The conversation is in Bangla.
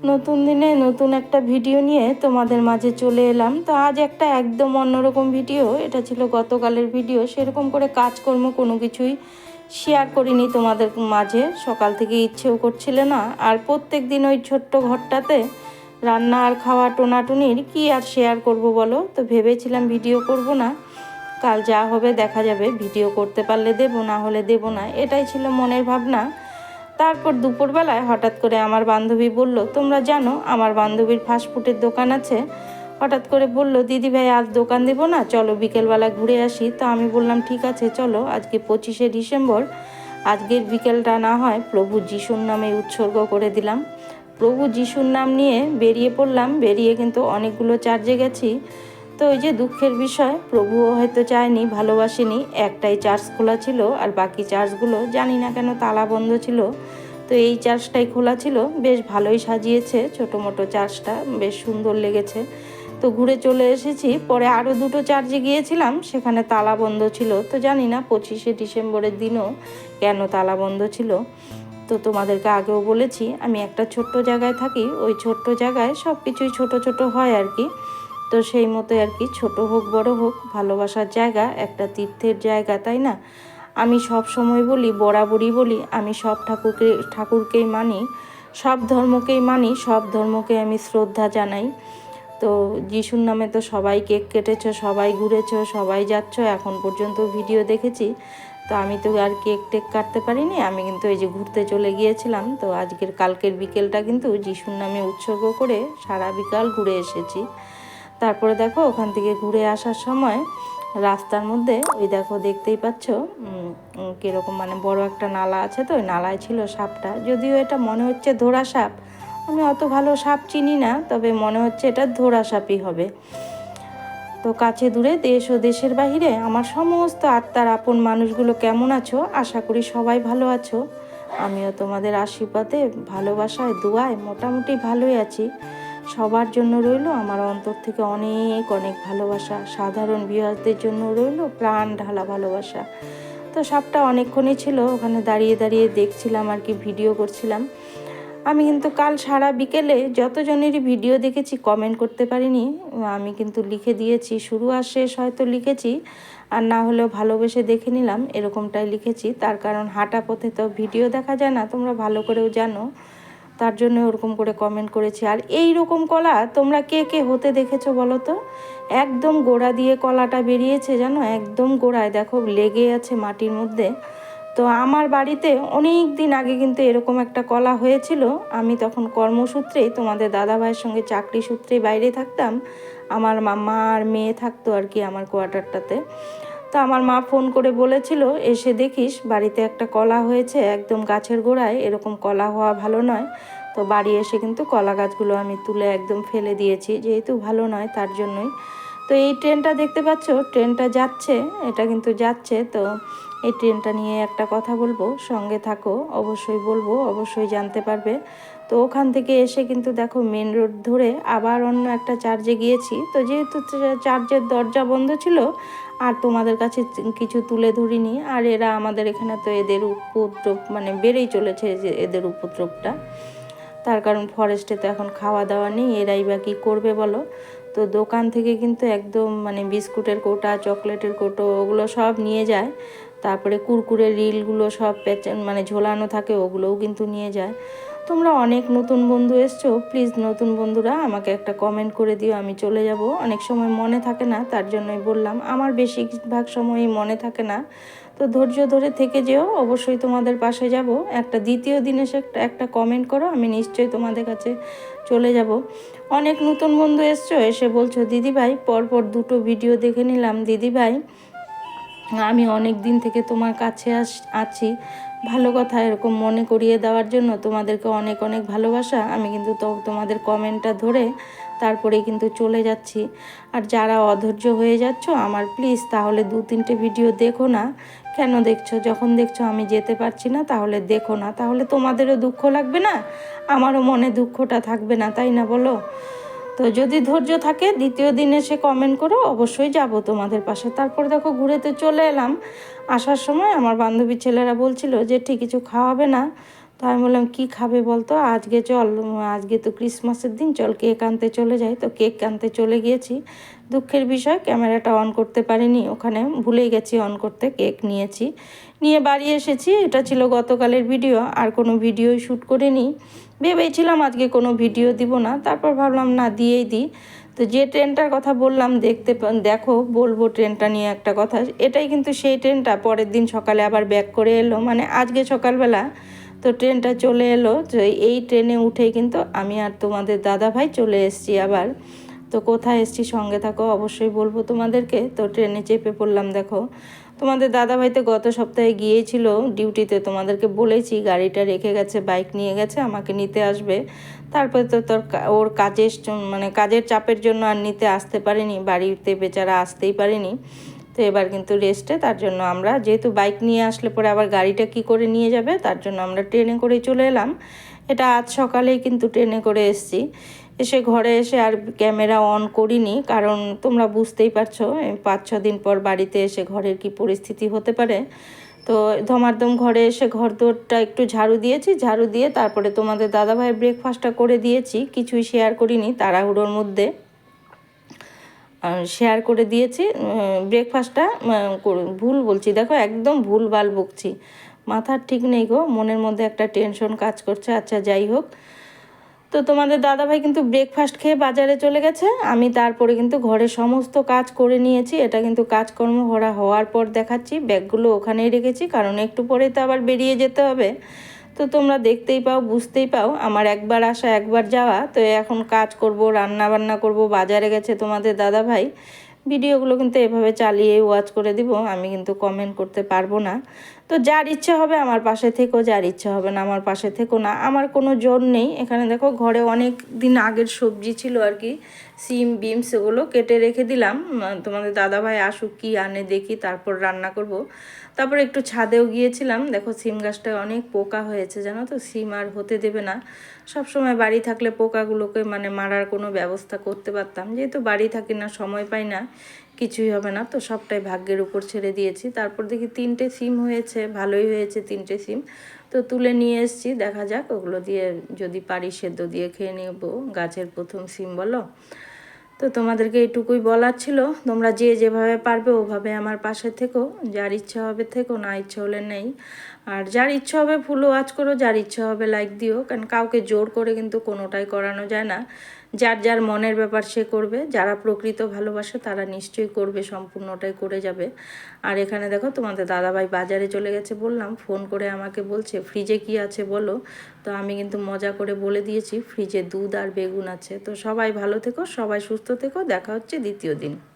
নতুন দিনে নতুন একটা ভিডিও নিয়ে তোমাদের মাঝে চলে এলাম। তো আজ একটা একদম অন্যরকম ভিডিও, এটা ছিল গতকালের ভিডিও। সেরকম করে কাজকর্ম কোনো কিছুই শেয়ার করিনি তোমাদের মাঝে। সকাল থেকে ইচ্ছেও করছিল না। আর প্রত্যেক দিন ওই ছোট্ট ঘরটাতে রান্না আর খাওয়া টোনাটুনির কি আর শেয়ার করব বলো? তো ভেবেছিলাম ভিডিও করব না। কাল যা হবে দেখা যাবে। ভিডিও করতে পারলে দেব, না হলে দেব না। এটাই ছিল মনের ভাবনা। তারপর দুপুরবেলায় হঠাৎ করে আমার বান্ধবী বলল, তোমরা জানো আমার বান্ধবীর ফাস্টফুডের দোকান আছে? হঠাৎ করে বলল, দিদি ভাই, আজ দোকান দেবো না, চলো বিকেলবেলা ঘুরে আসি। তো আমি বললাম, ঠিক আছে, চলো, আজকে পঁচিশে ডিসেম্বর, আজকের বিকেলটা না হয় প্রভু যিশুর নামে উৎসর্গ করে দিলাম। প্রভু যিশুর নাম নিয়ে বেরিয়ে পড়লাম, বেরিয়ে কিন্তু অনেকগুলো চার্জে গেছি। তো ওই যে দুঃখের বিষয়, প্রভুও হয়তো চায়নি, ভালোবাসেনি, একটাই চার্জ খোলা ছিল আর বাকি চার্জগুলো জানি না কেন তালা বন্ধ ছিল। তো এই চার্জটাই খোলা ছিল, বেশ ভালোই সাজিয়েছে ছোটো মোটো চার্জটা বেশ সুন্দর লেগেছে। তো ঘুরে চলে এসেছি, পরে আরও দুটো চার্জে গিয়েছিলাম, সেখানে তালা বন্ধ ছিল। তো জানি না পঁচিশে ডিসেম্বরের দিনও কেন তালা বন্ধ ছিল। তো তোমাদেরকে আগেও বলেছি, আমি একটা ছোট্ট জায়গায় থাকি, ওই ছোট্ট জায়গায় সব কিছুই ছোট ছোট হয় আর কি। তো সেই মতো আর কি, ছোট হোক, বড় হোক, ভালোবাসার জায়গা, একটা তীর্থের জায়গা, তাই না? আমি সব সময় বলি, বরাবরই বলি, আমি সব ঠাকুরকে, ঠাকুরকেই মানি, সব ধর্মকেই মানি, সব ধর্মকে আমি শ্রদ্ধা জানাই। তো যিশুর নামে তো সবাই কেক কেটেছো, সবাই ঘুরেছো, সবাই যাচ্ছ, এখন পর্যন্ত ভিডিও দেখেছি। তো আমি তো আর কেক টেক কাটতে পারিনি, আমি কিন্তু এই যে ঘুরতে চলে গিয়েছিলাম, তো আজকের কালকের বিকেলটা কিন্তু যিশুর নামে উৎসর্গ করে সারা বিকাল ঘুরে এসেছি। তারপরে দেখো ওখান থেকে ঘুরে আসার সময় রাস্তার মধ্যে ওই দেখো দেখতেই পাচ্ছ উম, মানে বড় একটা নালা আছে তো ওই নালায় ছিল সাপটা। যদিও এটা মনে হচ্ছে ধরা সাপ আমি অত ভালো সাপ চিনি না তবে মনে হচ্ছে এটা ধরা সাপই হবে। তো কাছে দূরে দেশ ও দেশের বাহিরে আমার সমস্ত আত্মার আপন মানুষগুলো কেমন আছো? আশা করি সবাই ভালো আছো। আমিও তোমাদের আশীর্বাদে ভালোবাসায় দোয়ায় মোটামুটি ভালোই আছি। সবার জন্য রইল, আমার অন্তর থেকে অনেক অনেক ভালোবাসা। সাধারণ বিহারদের জন্য রইল প্রাণ ঢালা ভালোবাসা। তো সাপটা অনেকক্ষণই ছিল, ওখানে দাঁড়িয়ে দাঁড়িয়ে দেখছিলাম আর কি ভিডিও করছিলাম। আমি কিন্তু কাল সারা বিকেলে যতজনেরই ভিডিও দেখেছি কমেন্ট করতে পারিনি। আমি কিন্তু লিখে দিয়েছি, শুরু আর শেষ হয়তো লিখেছি, আর না হলেও ভালোবেসে দেখে নিলাম, এরকমটাই লিখেছি। তার কারণ হাঁটা পথে তো ভিডিও দেখা যায় না, তোমরা ভালো করেও জানো। তার জন্য ওরকম করে কমেন্ট করেছি। আর এই রকম কলা তোমরা কে কে হতে দেখেছ বলো তো? একদম গোড়া দিয়ে কলাটা বেরিয়েছে জানো? একদম গোড়ায়। দেখো, লেগে আছে মাটির মধ্যে। তো আমার বাড়িতে অনেক দিন আগে কিন্তু এরকম একটা কলা হয়েছিল। আমি তখন কর্মসূত্রেই তোমাদের দাদা ভাইয়ের সঙ্গে চাকরি সূত্রে বাইরে থাকতাম। আমার মামা আর মেয়ে থাকতো আর কি আমার কোয়ার্টারটাতে তো আমার মা ফোন করে বলেছিল, এসে দেখিস, বাড়িতে একটা কলা হয়েছে, একদম গাছের গোড়ায়, এরকম কলা হওয়া ভালো নয়। তো বাড়ি এসে কিন্তু কলা গাছগুলো আমি তুলে একদম ফেলে দিয়েছি, যেহেতু ভালো নয় তার জন্যই। তো এই ট্রেনটা দেখতে পাচ্ছ, ট্রেনটা যাচ্ছে, এটা কিন্তু যাচ্ছে, তো এই ট্রেনটা নিয়ে একটা কথা বলব, সঙ্গে থাকো, অবশ্যই বলব, অবশ্যই জানতে পারবে। তো ওখান থেকে এসে কিন্তু দেখো মেন রোড ধরে আবার অন্য একটা চার্জে গিয়েছি। তো যেহেতু চার্জের দরজা বন্ধ ছিল, আর তোমাদের কাছে কিছু তুলে ধরিনি, আর এরা আমাদের এখানে তো এদের উপদ্রব মানে বেড়েই চলেছে যে এদের উপদ্রবটা। তার কারণ ফরেস্টে তো এখন খাওয়া দাওয়া নেই, এরাই বা কী করবে বলো? তো দোকান থেকে কিন্তু একদম মানে বিস্কুটের কোটা, চকলেটের কোটো, ওগুলো সব নিয়ে যায়। তারপরে কুরকুরে রিলগুলো সব মানে ঝোলানো থাকে, ওগুলোও কিন্তু নিয়ে যায়। তোমরা অনেক নতুন বন্ধু এসছো প্লিজ নতুন বন্ধুরা আমাকে একটা কমেন্ট করে দিও, আমি চলে যাব। অনেক সময় মনে থাকে না, তার জন্যই বললাম, আমার বেশিরভাগ সময়ই মনে থাকে না। তো ধৈর্য ধরে থেকে যেও, অবশ্যই তোমাদের পাশে যাব। একটা দ্বিতীয় দিন এসে একটা একটা কমেন্ট করো, আমি নিশ্চয়ই তোমাদের কাছে চলে যাব। অনেক নতুন বন্ধু এসছো, এসে বলছো, দিদিভাই, পরপর দুটো ভিডিও দেখে নিলাম, দিদিভাই আমি অনেক দিন থেকে তোমার কাছে আস, আছি। ভালো কথা, এরকম মনে করিয়ে দেওয়ার জন্য তোমাদেরকে অনেক অনেক ভালোবাসা। আমি কিন্তু তো তোমাদের কমেন্টটা ধরে তারপরে কিন্তু চলে যাচ্ছি। আর যারা অধৈর্য হয়ে যাচ্ছ, আমার প্লিজ তাহলে দু, তিনটে ভিডিও দেখো না। কেন দেখছ? যখন দেখছ আমি যেতে পারছি না, তাহলে দেখো না। তাহলে তোমাদেরও দুঃখ লাগবে না? আমারও মনে দুঃখটা থাকবে না, তাই না বলো? তো যদি ধৈর্য থাকে, দ্বিতীয় দিন এসে কমেন্ট করো, অবশ্যই যাব তোমাদের পাশে। তারপর দেখো ঘুরেতে চলে এলাম। আসার সময় আমার বান্ধবী ছেলেরা বলছিল যে ঠিক কিছু খাওয়াবে না। তো আমি বললাম, কী খাবে বলতো? আজকে চল, আজকে তো ক্রিসমাসের দিন, চল কেক আনতে চলে যাই। তো কেক আনতে চলে গিয়েছি। দুঃখের বিষয়, ক্যামেরাটা অন করতে পারিনি, ওখানে ভুলে গেছি অন করতে, কেক নিয়েছি। নিয়ে বাড়ি এসেছি, এটা ছিল গতকালের ভিডিও, আর কোনো ভিডিও শ্যুট করিনি। ভেবেছিলাম আজকে কোনো ভিডিও দিব না, তারপর ভাবলাম, না, দিয়েই দিই। তো যে ট্রেনটার কথা বললাম, দেখতে দেখো, বলব ট্রেনটা নিয়ে একটা কথা, এটাই কিন্তু সেই ট্রেনটা, পরের দিন সকালে আবার ব্যাক করে এলো। মানে আজকে সকালবেলা তো ট্রেনটা চলে এলো, তো এই ট্রেনে উঠেই কিন্তু আমি আর তোমাদের দাদা ভাই চলে এসেছি আবার। তো কোথায় এসেছি সঙ্গে থাকো, অবশ্যই বলব তোমাদেরকে। তো ট্রেনে চেপে পড়লাম, দেখো। তোমাদের দাদা ভাই তো গত সপ্তাহে গিয়েছিল ডিউটিতে, তোমাদেরকে বলেছি গাড়িটা রেখে গেছে, বাইক নিয়ে গেছে, আমাকে নিতে আসবে। তারপরে তো তোর ওর কাজের মানে কাজের চাপের জন্য আর নিতে আসতে পারিনি, বাড়িতে বেচারা আসতেই পারিনি। তো এবার কিন্তু রেস্টে তার জন্য আমরা যেহেতু বাইক নিয়ে আসলে পরে আবার গাড়িটা কি করে নিয়ে যাবে, তার জন্য আমরা ট্রেনে করে চলে এলাম। এটা আজ সকালেই কিন্তু ট্রেনে করে এসেছি। এসে ঘরে এসে আর ক্যামেরা অন করিনি, কারণ তোমরা বুঝতেই পারছ পাঁচ, ছ দিন পর বাড়িতে এসে ঘরের কি পরিস্থিতি হতে পারে। তো ধমারদম ঘরে এসে ঘর দোরটা একটু ঝাড়ু দিয়েছি, ঝাড়ু দিয়ে তারপরে তোমাদের দাদাভাই ব্রেকফাস্টটা করে দিয়েছি, কিছুই শেয়ার করিনি, তাড়াহুড়োর মধ্যে। শেয়ার করে দিয়েছি। ব্রেকফাস্টটা ভুল বলছি। দেখো, একদম ভুল ভালো বকছি। মাথার ঠিক নেই গো, মনের মধ্যে একটা টেনশন কাজ করছে। আচ্ছা যাই হোক। তো তোমাদের দাদাভাই কিন্তু ব্রেকফাস্ট খেয়ে বাজারে চলে গেছে। আমি তারপরে কিন্তু ঘরে সমস্ত কাজ করে নিয়েছি। এটা কিন্তু কাজকর্ম ভরা হওয়ার পর দেখাচ্ছি। ব্যাগগুলো ওখানেই রেখেছি। কারণ একটু পরে তো আবার বেরিয়ে যেতে হবে। তো তোমরা দেখতেই পাও, বুঝতেই পাও। আমার একবার আসা, একবার যাওয়া, তো এখন কাজ করব, রান্না বান্না করব, বাজারে গেছে তোমাদের দাদা ভাই। ভিডিওগুলো কিন্তু এভাবে চালিয়ে ওয়াচ করে দিব, আমি কিন্তু কমেন্ট করতে পারব না। তো যার ইচ্ছা হবে আমার পাশে থেকেও, যার ইচ্ছা হবে না আমার পাশে থেকেও না। আমার কোনো জোর নেই। এখানে দেখো ঘরে অনেক দিন আগের সবজি ছিল আর কি, সিম বিম সেগুলো কেটে রেখে দিলাম। তোমাদের দাদাভাই আসুক কি আনে দেখি, তারপর রান্না করব। তারপর একটু ছাদেও গিয়েছিলাম। দেখো সিম গাছটায় অনেক পোকা হয়েছে, জানো তো? সিম আর হতে দেবে না। সব সময় বাড়ি থাকলে পোকাগুলোকে মানে মারার কোনো ব্যবস্থা করতে পারতাম। যেহেতু বাড়ি থাকি না, সময় পাই না। কিছুই হবে না তো সবটাই ভাগ্যের উপর ছেড়ে দিয়েছি। তারপর দেখি তিনটে সিম হয়েছে, ভালোই হয়েছে তিনটে সিম। তো তুলে নিয়ে এসেছি, দেখা যাক ওগুলো দিয়ে যদি পারি সেদ্ধ দিয়ে খেয়ে নেব, গাছের প্রথম সিম বলো। তো তোমাদেরকে এটুকুই বলার ছিল, তোমরা যে যেভাবে পারবে ওভাবে আমার পাশে থেকো, যার ইচ্ছা হবে থেকো, না ইচ্ছা হলে নেই। আর যার ইচ্ছা হবে ফুল ওয়াচ করো, যার ইচ্ছা হবে লাইক দিও, কারণ কাউকে জোর করে কিন্তু কোনোটাই করানো যায় না। যার যার মনের ব্যাপার সে করবে, যারা প্রকৃত ভালোবাসে তারা নিশ্চয়ই করবে, সম্পূর্ণটাই করে যাবে। আর এখানে দেখো তোমাদের দাদাভাই বাজারে চলে গেছে, বললাম ফোন করে আমাকে বলছে, ফ্রিজে কি আছে বলো? তো আমি কিন্তু মজা করে বলে দিয়েছি, ফ্রিজে দুধ আর বেগুন আছে। তো সবাই ভালো থেকো, সবাই সুস্থ থেকো, দেখা হচ্ছে দ্বিতীয় দিন।